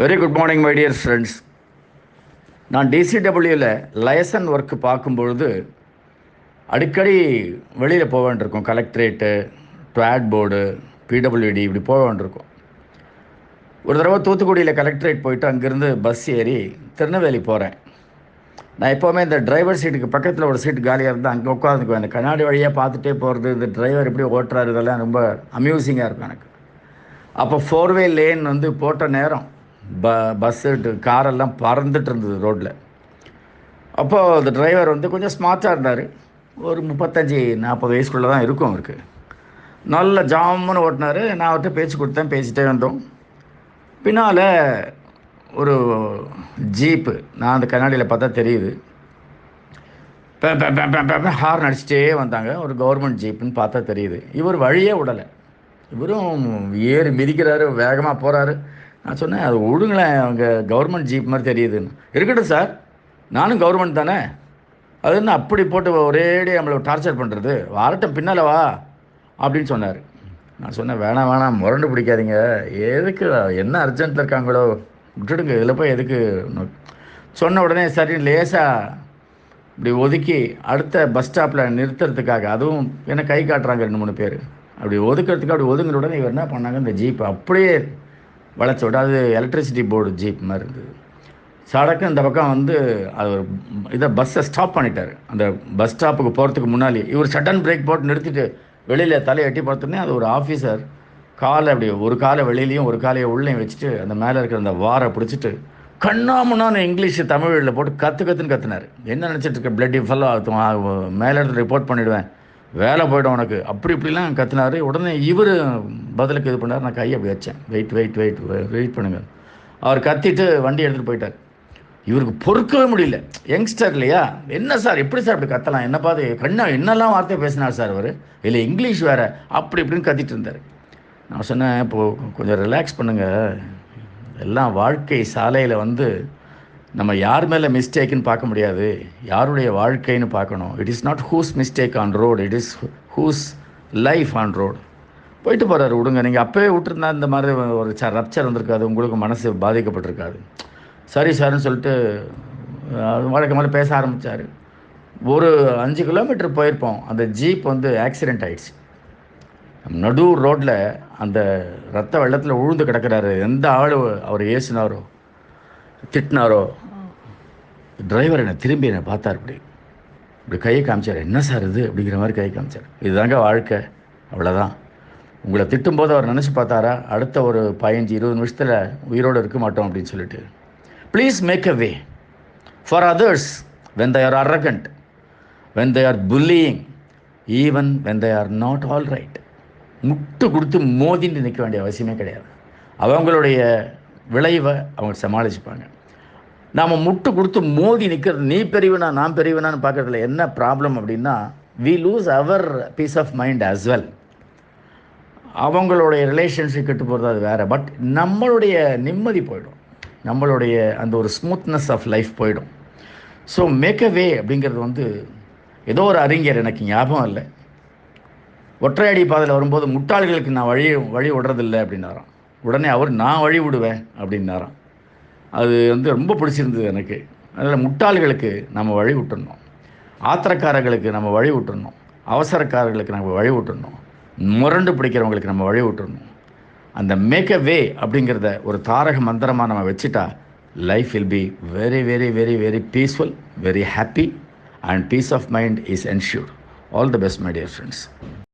Very good morning my dear friends நான் டிசிடபிள்யூவில் liaison work பார்க்கும்பொழுது அடிக்கடி வெளியில் போக வேண்டியிருக்கும். கலெக்டரேட்டு ட்வாட் போர்டு பிடபிள்யூடி இப்படி போக வேண்டியிருக்கும். ஒரு தடவை தூத்துக்குடியில் கலெக்டரேட் போயிட்டு அங்கேருந்து பஸ் ஏறி திருநெல்வேலி போகிறேன் நான் எப்போவுமே இந்த டிரைவர் சீட்டுக்கு பக்கத்தில் ஒரு சீட் காலியாக இருந்தால் அங்கே உட்காந்துக்குவேன் கண்ணாடி வழியாக பார்த்துட்டே போகிறது இந்த டிரைவர் எப்படி ஓட்டுறாரு இதெல்லாம் ரொம்ப அம்யூசிங்காக இருக்கும் எனக்கு. அப்போ ஃபோர்வே லேன் வந்து போட்ட நேரம் ப பஸ்ஸு காரெல்லாம் பறந்துட்டு இருந்தது ரோட்டில் அப்போது அந்த டிரைவர் வந்து கொஞ்சம் ஸ்மார்ட்டாக இருந்தார். ஒரு முப்பத்தஞ்சு நாற்பது வயசுக்குள்ளே தான் இருக்கும் அவருக்கு. நல்ல ஜாமுன்னு ஓட்டினார். நான் அவர்கிட்ட பேச்சு கொடுத்தேன் பேசிட்டே வந்தோம். பின்னால் ஒரு ஜீப்பு நான் அந்த கண்ணாடியில் பார்த்தா தெரியுது. ஹார்ன் அடிச்சிட்டே வந்தாங்க. ஒரு கவர்மெண்ட் ஜீப்புன்னு பார்த்தா தெரியுது. இவர் வழியே விடலை. இவரும் ஏறி மிதிக்கிறாரு வேகமாக போகிறாரு நான் சொன்னேன் அது விடுங்களேன் அவங்க கவர்மெண்ட் ஜீப் மாதிரி தெரியுதுன்னு. இருக்கட்டும் சார் நானும் கவர்மெண்ட் தானே. அது என்ன அப்படி போட்டு ஒரேடி நம்மளை டார்ச்சர் பண்ணுறது வரட்டும் பின்னால் வா அப்படின்னு சொன்னார். நான் சொன்னேன் வேணாம் வேணாம் முரண்டு பிடிக்காதீங்க. எதுக்கு என்ன அர்ஜென்ட்டில் இருக்காங்களோ விட்டுடுங்க இதில் போய் எதுக்கு? சொன்ன உடனே சரி லேசாக இப்படி ஒதுக்கி அடுத்த பஸ் ஸ்டாப்பில் நிறுத்துறதுக்காக அதுவும் என்ன கை காட்டுறாங்க ரெண்டு மூணு பேர். அப்படி ஒதுக்கிறதுக்கு அப்படி ஒதுங்குற உடனே இவர் என்ன பண்ணாங்க இந்த ஜீப் அப்படியே வளைச்சி விட்டு அது எலக்ட்ரிசிட்டி போர்டு ஜீப் மாதிரி இருந்தது. சடக்கு இந்த பக்கம் வந்து அது ஒரு இதை பஸ்ஸை ஸ்டாப் பண்ணிட்டார். அந்த பஸ் ஸ்டாப்புக்கு போகிறதுக்கு முன்னாடி இவர் சடன் பிரேக் போட்டு நிறுத்திட்டு வெளியில் தலையை எட்டி பார்த்தோன்னே அது ஒரு ஆஃபீஸர் காலை அப்படி ஒரு காலை வெளியிலையும் ஒரு காலையை உள்ளேயும் வச்சுட்டு அந்த மேலே இருக்கிற அந்த வாரை பிடிச்சிட்டு கண்ணாமுன்னான்னு இங்கிலீஷ் தமிழில் போட்டு கற்று கற்றுன்னு கத்துனார். என்ன நினச்சிட்டு இருக்க பிளட்டி ஃபல்லாக மேலே ரிப்போர்ட் பண்ணிவிடுவேன் வேலை போய்டும் உனக்கு. அப்படி இப்படிலாம் கத்துனார். உடனே இவர் பதிலுக்கு இது பண்ணார். நான் கையை வச்சேன். வெயிட் வெயிட் வெயிட் வெயிட் பண்ணுங்கள் அவர் கத்திட்டு வண்டி எடுத்துகிட்டு போயிட்டார். இவருக்கு பொறுக்கவே முடியல. யங்ஸ்டர் இல்லையா? என்ன சார்? எப்படி சார் அப்படி கத்தலாம்? என்ன பார்த்து கண்ணா என்னெல்லாம் வார்த்தை பேசினார் சார் அவர்? இல்லை இங்கிலீஷ் வேறு. அப்படி இப்படின்னு கத்திட்டு இருந்தார். நான் சொன்னேன் இப்போது கொஞ்சம் ரிலாக்ஸ் பண்ணுங்கள் எல்லாம் வாழ்க்கை சாலையில் வந்து நம்ம யார் மேலே மிஸ்டேக்குன்னு பார்க்க முடியாது. யாருடைய வாழ்க்கைன்னு பார்க்கணும். It is not whose mistake on road it is whose life on road போயிட்டு போகிறாரு விடுங்க நீங்கள் அப்போவே விட்டுருந்தா இந்த மாதிரி ஒரு ச ரப்சர் வந்திருக்காது. உங்களுக்கு மனசு பாதிக்கப்பட்டிருக்காது. சரி சார்னு சொல்லிட்டு வழக்கம் மேலே பேச ஆரம்பித்தார் ஒரு அஞ்சு கிலோமீட்டர் போயிருப்போம். அந்த ஜீப் வந்து ஆக்சிடெண்ட் ஆயிடுச்சு. நடு ரோட்டில் அந்த ரத்த வெள்ளத்தில் உழுந்து கிடக்கிறாரு. எந்த ஆள் அவர் ஏசினாரோ? திட்டினாரோ? டிரைவர் என்னை திரும்பி என்னை பார்த்தார் இப்படி. இப்படி கையை காமிச்சார். என்ன சார் இது? அப்படிங்கிற மாதிரி கையை காமிச்சார். இதுதாங்க வாழ்க்கை. அவ்வளோதான் உங்களை திட்டும்போது அவர் நினச்சி பார்த்தாரா? அடுத்த ஒரு பதினஞ்சு இருபது நிமிஷத்தில் உயிரோடு இருக்க மாட்டோம் அப்படின்னு சொல்லிட்டு. Please make a way for others when they are arrogant when they are bullying even when they are not all right முட்டு கொடுத்து மோதின்னு நிற்க வேண்டிய அவசியமே கிடையாது. அவங்களுடைய விளைவை அவங்க சமாளிச்சுப்பாங்க. நாம் முட்டு கொடுத்து மோதி நிற்கிறது நீ பெரியவனா நான் பெரியவனான்னு பார்க்கறதுல என்ன ப்ராப்ளம் அப்படின்னா we lose our peace of mind as well அவங்களுடைய ரிலேஷன்ஷிப் கெட்டு போகிறது அது வேறு. பட் நம்மளுடைய நிம்மதி போயிடும். நம்மளுடைய அந்த ஒரு ஸ்மூத்னஸ் ஆஃப் லைஃப் போயிடும். ஸோ மேக் அ வே அப்படிங்கிறது வந்து ஏதோ ஒரு அறிஞர் எனக்கு ஞாபகம் இல்லை. ஒற்றையடி பாதையில் வரும்போது முட்டாள்களுக்கு நான் வழி வழி விடுறதில்லை அப்படின்னாராம். உடனே அவர் நான் வழி விடுவேன் அப்படின்னாராம். அது வந்து ரொம்ப பிடிச்சிருந்தது எனக்கு. அதில் முட்டாள்களுக்கு நம்ம வழி விட்டுடணும் ஆத்திரக்காரர்களுக்கு நம்ம வழி விட்டுடணும் அவசரக்காரர்களுக்கு நம்ம வழி விட்டுடணும் முரண்டு பிடிக்கிறவங்களுக்கு நம்ம வழி விட்டுடணும் அந்த மேக் அ வே அப்படிங்கிறத ஒரு தாரக மந்திரமாக நம்ம வச்சுட்டா life will be very very very very peaceful very happy and peace of mind is ensure all the best my dear friends